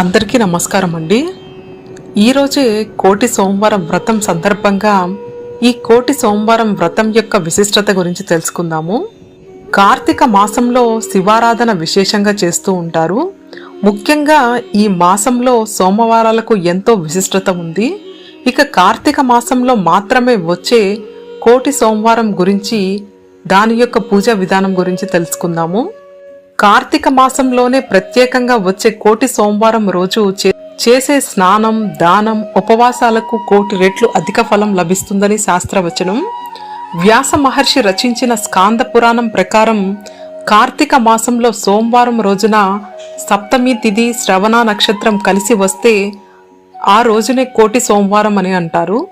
అందరికీ నమస్కారం అండి. ఈరోజే కోటి సోమవారం వ్రతం సందర్భంగా ఈ కోటి సోమవారం వ్రతం యొక్క విశిష్టత గురించి తెలుసుకుందాము. కార్తీక మాసంలో శివారాధన విశేషంగా చేస్తూ ఉంటారు. ముఖ్యంగా ఈ మాసంలో సోమవారాలకు ఎంతో విశిష్టత ఉంది. ఇక కార్తీక మాసంలో మాత్రమే వచ్చే కోటి సోమవారం గురించి దాని యొక్క పూజా విధానం గురించి తెలుసుకుందాము. కార్తీక మాసంలోనే ప్రత్యేకంగా వచ్చే కోటి సోమవారం రోజు చే- చేసే స్నానం దానం ఉపవాసాలకు కోటి రెట్లు అధిక ఫలం లభిస్తుందని శాస్త్రవచనం. వ్యాస మహర్షి రచించిన స్కాంద పురాణం ప్రకారం కార్తీక మాసంలో సోమవారం రోజున సప్తమి తిథి శ్రవణ నక్షత్రం కలిసి వస్తే ఆ రోజునే కోటి సోమవారం అని అంటారు.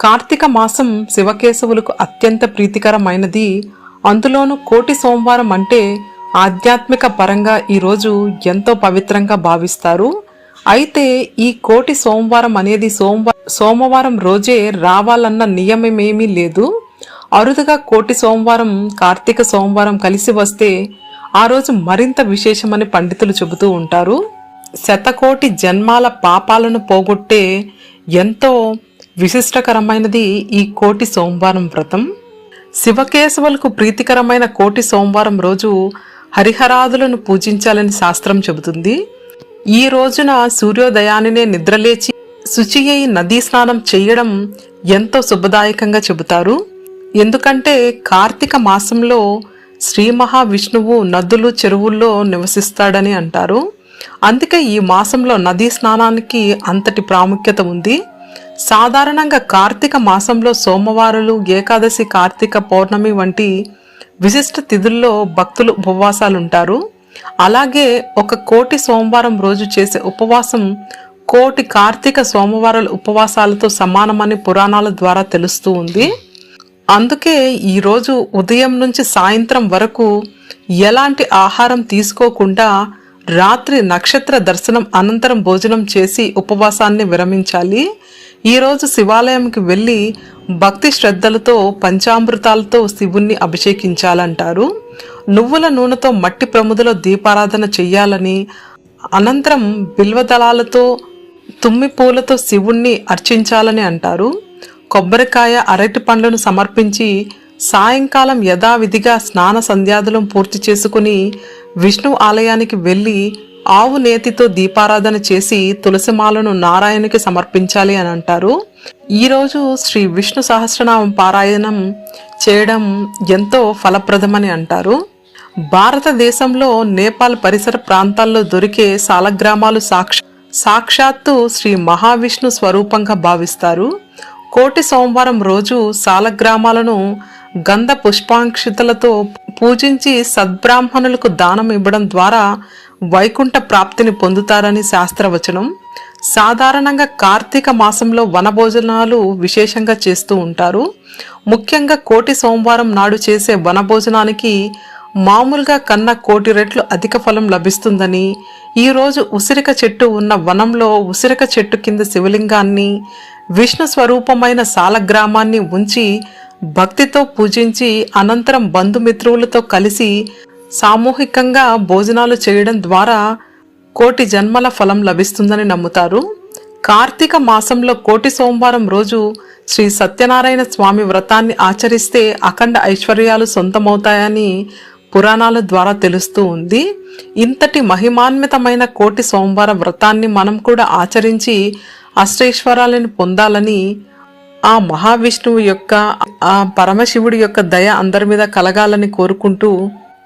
కార్తీక మాసం శివకేశవులకు అత్యంత ప్రీతికరమైనది. అందులోనూ కోటి సోమవారం అంటే ఆధ్యాత్మిక పరంగా ఈరోజు ఎంతో పవిత్రంగా భావిస్తారు. అయితే ఈ కోటి సోమవారం అనేది సోమవారం సోమవారం రోజే రావాలన్న నియమమేమీ లేదు. అరుదుగా కోటి సోమవారం కార్తీక సోమవారం కలిసి వస్తే ఆ రోజు మరింత విశేషమని పండితులు చెబుతూ ఉంటారు. శతకోటి జన్మాల పాపాలను పోగొట్టే ఎంతో విశిష్టకరమైనది ఈ కోటి సోమవారం వ్రతం. శివకేశవులకు ప్రీతికరమైన కోటి సోమవారం రోజు హరిహరాదులను పూజించాలని శాస్త్రం చెబుతుంది. ఈ రోజున సూర్యోదయానినే నిద్రలేచి శుచి అయి నదీ స్నానం చేయడం ఎంతో శుభదాయకంగా చెబుతారు. ఎందుకంటే కార్తీక మాసంలో శ్రీ మహావిష్ణువు నదులు చెరువుల్లో నివసిస్తాడని అంటారు. అందుకే ఈ మాసంలో నదీ స్నానానికి అంతటి ప్రాముఖ్యత ఉంది. సాధారణంగా కార్తీక మాసంలో సోమవారాలు ఏకాదశి కార్తీక పౌర్ణమి వంటి విశిష్ట తిథుల్లో భక్తులు ఉపవాసాలుంటారు. అలాగే ఒక కోటి సోమవారం రోజు చేసే ఉపవాసం కోటి కార్తీక సోమవారాల ఉపవాసాలతో సమానమని పురాణాల ద్వారా తెలుస్తూ ఉంది. అందుకే ఈరోజు ఉదయం నుంచి సాయంత్రం వరకు ఎలాంటి ఆహారం తీసుకోకుండా రాత్రి నక్షత్ర దర్శనం అనంతరం భోజనం చేసి ఉపవాసాన్ని విరమించాలి. ఈరోజు శివాలయంకి వెళ్ళి భక్తి శ్రద్ధలతో పంచామృతాలతో శివుణ్ణి అభిషేకించాలంటారు. నువ్వుల నూనెతో మట్టి ప్రముదలో దీపారాధన చెయ్యాలని అనంతరం బిల్వదళాలతో తుమ్మి పూలతో శివుణ్ణి అర్చించాలని అంటారు. కొబ్బరికాయ అరటి పండ్లను సమర్పించి సాయంకాలం యథావిధిగా స్నాన సంధ్యాదులం పూర్తి చేసుకుని విష్ణు ఆలయానికి వెళ్ళి ఆవు నేతితో దీపారాధన చేసి తులసిమాలను నారాయణకి సమర్పించాలి అని అంటారు. ఈరోజు శ్రీ విష్ణు సహస్రనామం పారాయణం చేయడం ఎంతో ఫలప్రదమని అంటారు. భారతదేశంలో నేపాల్ పరిసర ప్రాంతాల్లో దొరికే సాలగ్రామాలు సాక్ష సాక్షాత్తు శ్రీ మహావిష్ణు స్వరూపంగా భావిస్తారు. కోటి సోమవారం రోజు సాలగ్రామాలను గంధ పుష్పాంక్షితలతో పూజించి సద్బ్రాహ్మణులకు దానం ఇవ్వడం ద్వారా వైకుంఠ ప్రాప్తిని పొందుతారని శాస్త్రవచనం. సాధారణంగా కార్తీక మాసంలో వనభోజనాలు విశేషంగా చేస్తూ ఉంటారు. ముఖ్యంగా కోటి సోమవారం నాడు చేసే వనభోజనానికి మామూలుగా కన్నా కోటి రెట్లు అధిక ఫలం లభిస్తుందని ఈరోజు ఉసిరిక చెట్టు ఉన్న వనంలో ఉసిరిక చెట్టు కింద శివలింగాన్ని విష్ణు స్వరూపమైన సాలగ్రామాన్ని ఉంచి భక్తితో పూజించి అనంతరం బంధుమిత్రులతో కలిసి సామూహికంగా భోజనాలు చేయడం ద్వారా కోటి జన్మల ఫలం లభిస్తుందని నమ్ముతారు. కార్తీక మాసంలో కోటి సోమవారం రోజు శ్రీ సత్యనారాయణ స్వామి వ్రతాన్ని ఆచరిస్తే అఖండ ఐశ్వర్యాలు సొంతమవుతాయని పురాణాల ద్వారా తెలుస్తూ ఉంది. ఇంతటి మహిమాన్వితమైన కోటి సోమవార వ్రతాన్ని మనం కూడా ఆచరించి అష్టైశ్వరాలను పొందాలని ఆ మహావిష్ణువు యొక్క ఆ పరమశివుడి యొక్క దయ అందరి మీద కలగాలని కోరుకుంటూ